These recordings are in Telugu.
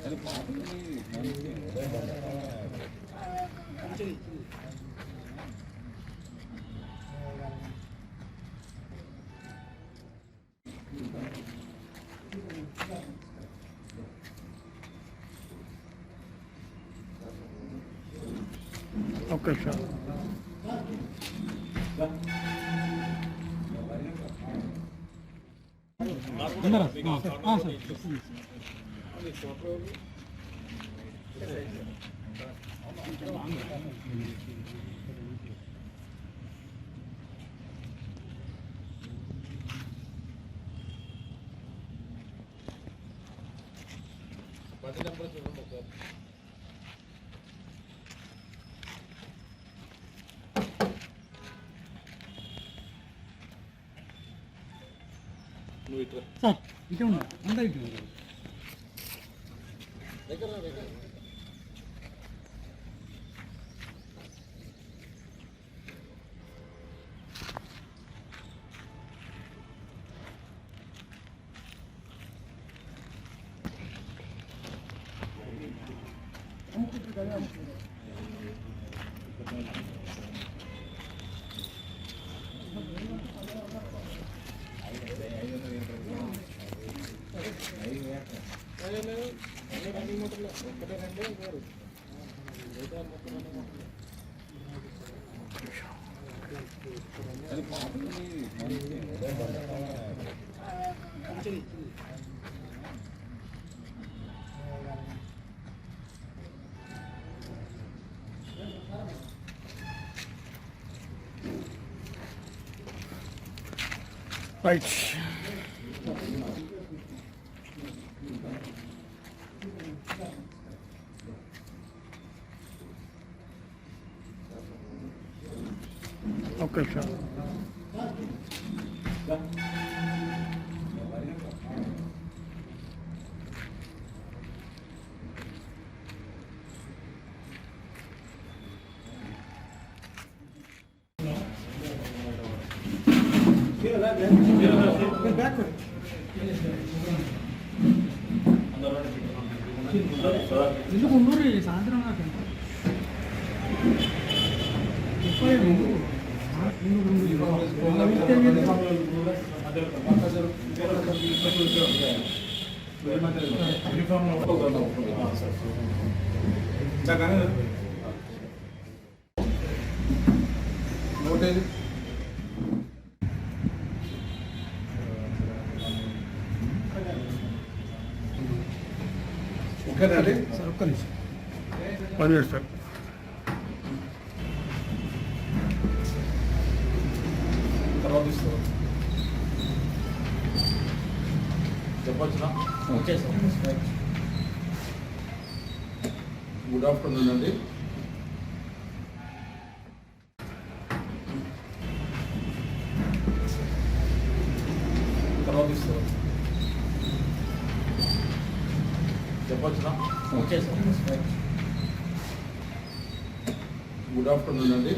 అది పాపం ఒక్క నిమిషం ఉన్నారా? ఆ, ఆ, సార్ సార్ ఇటే ఉన్నా అందరు ఇటే ఉన్నారు రైట్ ఒక్క నిమిషం ఎందుకు ఉండరు ఈ సాయంత్రం నాకు ముప్పై ముందు ముందు నోటేది ఓకేనా అండి సార్ ఒక్క నిమిషం పని చేస్తారు సార్ తర్వాత ఇస్తాను చెప్పొచ్చునా? గుడ్ ఆఫ్టర్నూన్ అండి. తర్వాత ఇస్తాను చెప్పొచ్చునా? గుడ్ ఆఫ్టర్నూన్ అండి.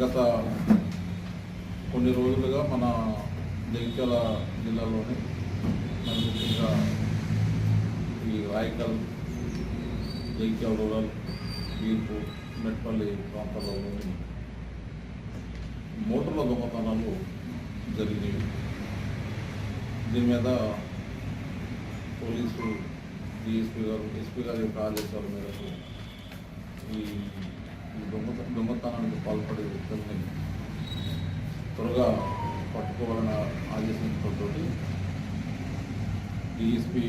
గత కొన్ని రోజులుగా మన జగిత్యాల జిల్లాలోని మరి ముఖ్యంగా ఈ రాయకల్ జగిత్యాల రూరల్ వీర్పు మెట్పల్లి ప్రాంతాలలోని మోటార్ల దొంగతనాలు జరిగినాయి. దీని మీద పోలీసు డిఎస్పీ గారు ఎస్పీ గారి యొక్క ఆదేశాల మేరకు ఈ ఈ దొంగత దొంగతనానికి పాల్పడే వ్యక్తుల్ని త్వరగా పట్టుకోవాలన్న ఆదేశించడంతో డిఎస్పీ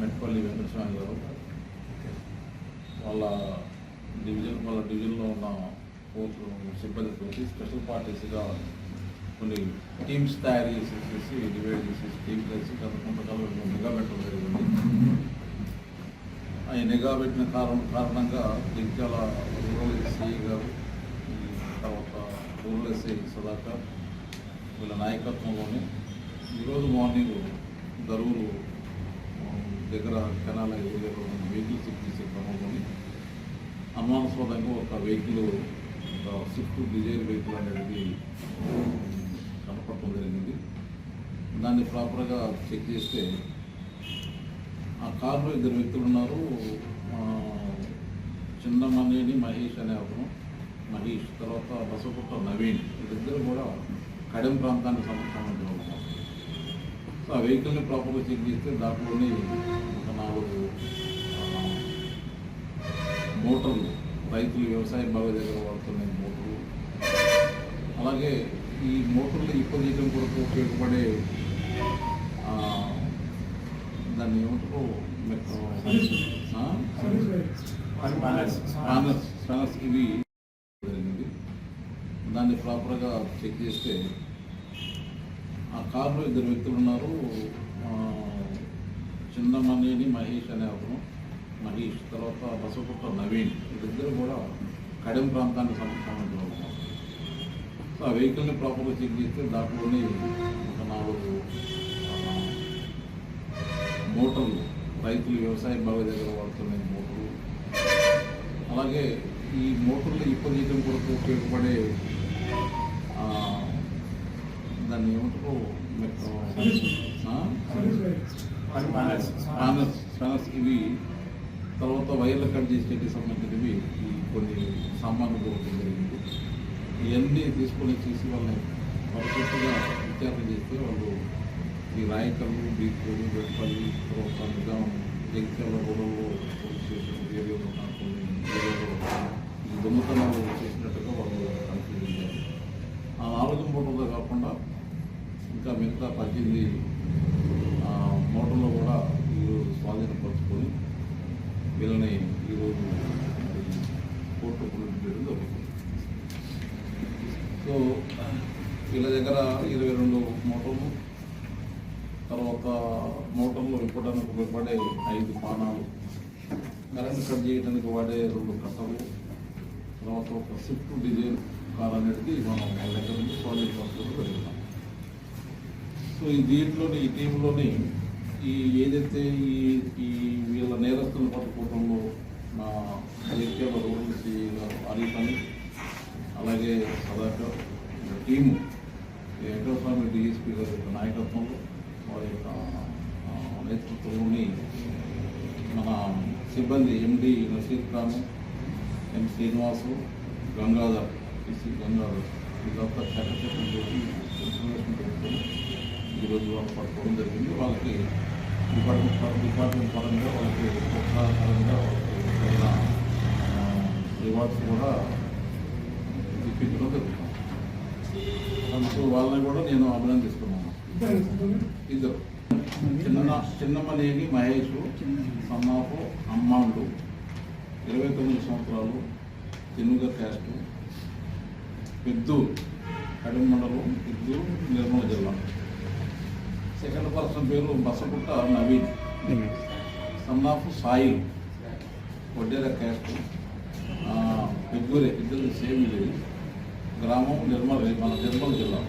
మెట్పల్లి వెంకటస్వామి గారు వాళ్ళ డివిజన్ వాళ్ళ డివిజన్లో ఉన్న కోర్టు సిబ్బందితో స్పెషల్ పార్టీస్గా కొన్ని టీమ్స్ తయారు చేసేసి డివైడ్ చేసేసి టీమ్ కలిసి గత కొంతకాలం మెగా పెట్టడం జరిగింది ఆయన నిఘా పెట్టిన కారణం కారణంగా జగిత్యాల రూరల్ ఎస్సీ గారు తర్వాత రూరల్ ఎస్ఐ సుధాకర్ వీళ్ళ నాయకత్వంలోనే ఈరోజు మార్నింగ్ దరువులు దగ్గర కెనాల ఏరియాలో ఉన్న షిఫ్ట్ చేసే క్రమంలోని అనుమానాస్పదంగా ఒక వెహికల్ ఒక స్విఫ్ట్ డిజైర్ వెహికల్ అనేది కనపడటం జరిగింది. దాన్ని ప్రాపర్గా చెక్ చేస్తే ఆ కారులో ఇద్దరు వ్యక్తులు ఉన్నారు. ఆ, చిన్నమనేని మహేష్ అనే అతను. మహేష్ తర్వాత బసపుట్ట నవీన్. వీళ్ళిద్దరు కూడా కడెం ప్రాంతానికి సంబంధించిన ఉన్నారు సో ఆ వెహికల్ని ప్రాపర్గా చెక్ చేస్తే దాంట్లోని ఒక నాలుగు మోటార్లు రైతులు వ్యవసాయ బావి దగ్గర వాడుతున్న మోటార్లు. అలాగే ఈ మోటార్లు ఇప్పదీయడం కొరకు ఉపయోగపడే దాన్ని ఏమంటారు? స్పానర్స్ ఇవి జరిగింది దాన్ని ప్రాపర్గా చెక్ చేస్తే ఆ కారులో ఇద్దరు వ్యక్తులు ఉన్నారు. చిన్నమనేని మహేష్ అనే అతను మహేష్ తర్వాత బసపుట్ట నవీన్. వీళ్ళిద్దరు కూడా కడెం ప్రాంతానికి సంబంధించిన ఉన్నారు సో ఆ వెహికల్ని ప్రాపర్గా చెక్ చేస్తే దాంట్లోని ఒక నాలుగు మోటార్లు రైతులు వ్యవసాయ బావి దగ్గర వాడుతున్న మోటార్లు అలాగే ఈ మోటార్లు ఇప్పదీయడం కొరకు ఉపయోగపడే దాన్ని ఏమంటారు? స్పానర్స్ స్పానర్స్ ఇవి తర్వాత వైర్లు కట్ చేసేటికి సంబంధించినవి ఈ కొన్ని సామాన్లు దొరకడం జరిగింది. ఇవన్నీ తీసుకొని చేసి వాళ్ళని పరిశుభ్రంగా విచారణ చేస్తే వాళ్ళు ఈ రాయకల్లు బీకోలు వెట్పల్లి తర్వాత నిజాం జగిత్యాల రూరల్లో పోలీస్ స్టేషన్ ఏరియాలో ఉన్న ఏరియాలో ఈ దొంగతనాలు చేసినట్టుగా వాళ్ళు కన్ఫ్యూజ్ ఆ నాలుగు మూటల్లో కాకుండా ఇంకా మిగతా పద్దెనిమిది ఆ, మోటార్లు కూడా ఈరోజు స్వాధీనపరుచుకొని వీళ్ళని ఈరోజు మరి కోర్టు చేయడం జరుగుతుంది. సో వీళ్ళ దగ్గర ఇరవై రెండు మోటార్లు తర్వాత మోటార్లు వాడే ఐదు పానాలు. కరెంట్ కట్ చేయడానికి వాడే రెండు కట్టలు. తర్వాత ఒక స్విఫ్ట్ డిజైన్ కార్ అనేది మనం వాళ్ళ దగ్గర నుంచి ప్రాజెక్ట్ పరచుకోవడం జరుగుతాం సో ఈ దీంట్లోని ఈ టీంలోని ఈ ఏదైతే ఈ ఈ వీళ్ళ నేరస్తులు పట్టుకోవడంలో మా జగిత్యాల రూరల్ సిఐ పని అలాగే సదాకర్ టీము వెంకటస్వామి డిఎస్పీ గారి యొక్క నాయకత్వంలో వారి యొక్క నేతృత్వంలోని మన సిబ్బంది MD Naseer Khan M Srinivasu Gangadhar PC Gangadhar వీళ్ళంతా చట్టచట్టం చేసి ఈరోజు వాళ్ళు పట్టుకోవడం జరిగింది. వాళ్ళకి డిపార్ట్మెంట్ పర- డిపార్ట్మెంట్ పరంగా వాళ్ళకి ప్రోత్సాహకరంగా వాళ్ళకి రివార్డ్స్ కూడా ఇప్పించడం జరుగుతుంది. అందుకు వాళ్ళని కూడా నేను అభినందిస్తున్నాను. ఇద్దరు. చిన్న చిన్నమనేని మహేష్ సన్నాపు అమ్మాండు. ఇరవై తొమ్మిది సంవత్సరాలు తెనుగ క్యాస్ట్ పెద్దు కడిమ మండలం పెద్దు నిర్మల జిల్లా. సెకండ్ పర్సన్ పేరు Basaputta Naveen. Son of Sai. Vaddera caste పెద్దూరే ఇద్దరు సేమ్ విలేజ్ గ్రామం నిర్మల్ మన నిర్మల్ జిల్లా.